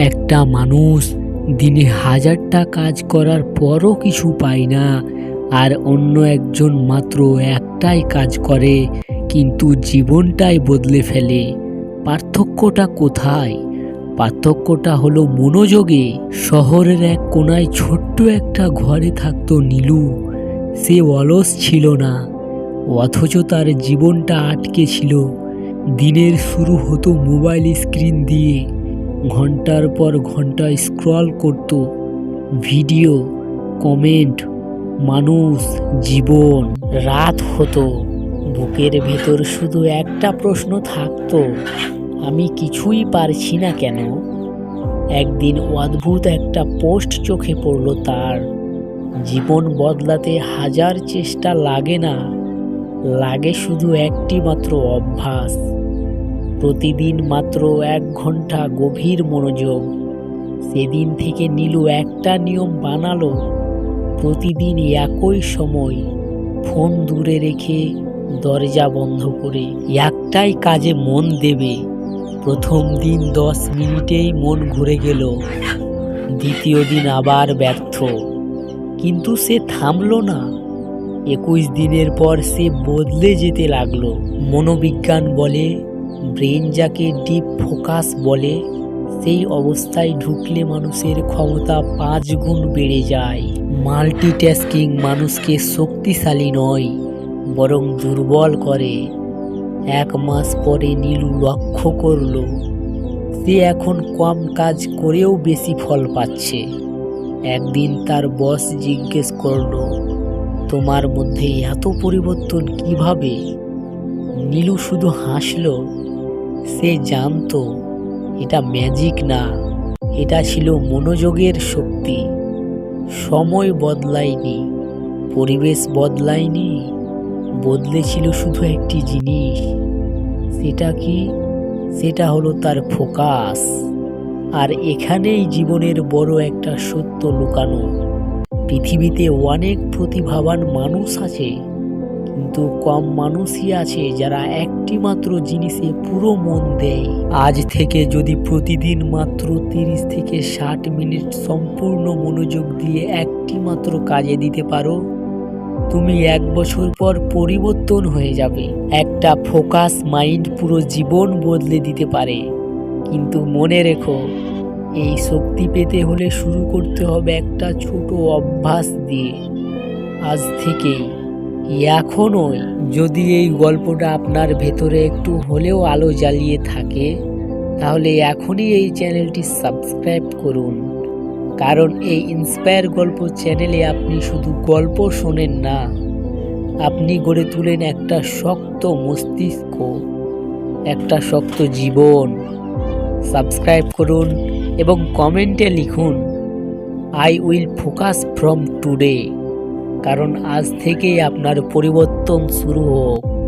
একটা মানুষ দিনে হাজারটা কাজ করার পরও কিছু পায় না, আর অন্য একজন মাত্র একটাই কাজ করে, কিন্তু জীবনটাই বদলে ফেলে। পার্থক্যটা কোথায়? পার্থক্যটা হলো মনোযোগে। শহরের এক কোনায় ছোট্ট একটা ঘরে থাকতো নীলু। সে অলস ছিল না, অথচ তার জীবনটা আটকে ছিল। দিনের শুরু হতো মোবাইল স্ক্রিন দিয়ে। ঘণ্টার পর ঘণ্টা স্ক্রল করত। ভিডিও, কমেন্ট, মানুষ, জীবন, রাত হতো। বুকের ভেতর শুধু একটা প্রশ্ন থাকতো, আমি কিছুই পারছি না কেন? একদিন অদ্ভুত একটা পোস্ট চোখে পড়ল তার। জীবন বদলাতে হাজার চেষ্টা লাগে না, লাগে শুধু একটি মাত্র অভ্যাস। প্রতিদিন মাত্র এক ঘণ্টা গভীর মনোযোগ। সেদিন থেকে নীলু একটা নিয়ম বানালো প্রতিদিন একই সময় ফোন দূরে রেখে দরজা বন্ধ করে একটাই কাজে মন দেবে। প্রথম দিন দশ মিনিটেই মন ঘুরে গেল, দ্বিতীয় দিন আবার ব্যর্থ। কিন্তু সে থামলো না। একুশ দিনের পর সে বদলে যেতে লাগল। মনোবিজ্ঞান বলে ব্রেন যাকে ডিপ ফোকাস বলে, সেই অবস্থায় ঢুকলে মানুষের ক্ষমতা পাঁচ গুণ বেড়ে যায়। মাল্টিটাস্কিং মানুষকে শক্তিশালী নয়, বরং দুর্বল করে। এক মাস পরে নীলু লক্ষ্য করল, সে এখন কম কাজ করেও বেশি ফল পাচ্ছে। একদিন তার বস জিজ্ঞেস করল, তোমার মধ্যে এত পরিবর্তন কীভাবে? নীলু শুধু হাসল, সে জানতো এটা ম্যাজিক না, এটা ছিল মনোযোগের শক্তি। সময় বদলায়নি, পরিবেশ বদলায়নি বদলেছিল শুধু একটি জিনিস। সেটা কি? সেটা হলো তার ফোকাস। আর এখানেই জীবনের বড় একটা সত্য লুকানো। পৃথিবীতে অনেক প্রতিভাবান মানুষ আছে কিন্তু কম মানুষই আছে যারা একটি মাত্র জিনিসে পুরো মন দেয়। আজ থেকে যদি প্রতিদিন মাত্র তিরিশ থেকে ষাট মিনিট সম্পূর্ণ মনোযোগ দিয়ে একটি মাত্র কাজে দিতে পারো, তুমি এক বছর পর পরিবর্তন হয়ে যাবে। একটা ফোকাস মাইন্ড পুরো জীবন বদলে দিতে পারে। কিন্তু মনে রেখো, এই শক্তি পেতে হলে শুরু করতে হবে একটা ছোট অভ্যাস দিয়ে। আজ থেকেই। এখনই। যদি এই গল্পটা আপনার ভেতরে একটু হলেও আলো জ্বালিয়ে থাকে, তাহলে এখনই এই চ্যানেলটি সাবস্ক্রাইব করুন। কারণ এই ইন্সপায়ার গল্প চ্যানেলে আপনি শুধু গল্প শোনেন না, আপনি গড়ে তুলেন একটা শক্ত মস্তিষ্ক, একটা শক্ত জীবন। সাবস্ক্রাইব করুন এবং কমেন্টে লিখুন I will focus from today কারণ আজ থেকেই আপনার পরিবর্তন শুরু হোক।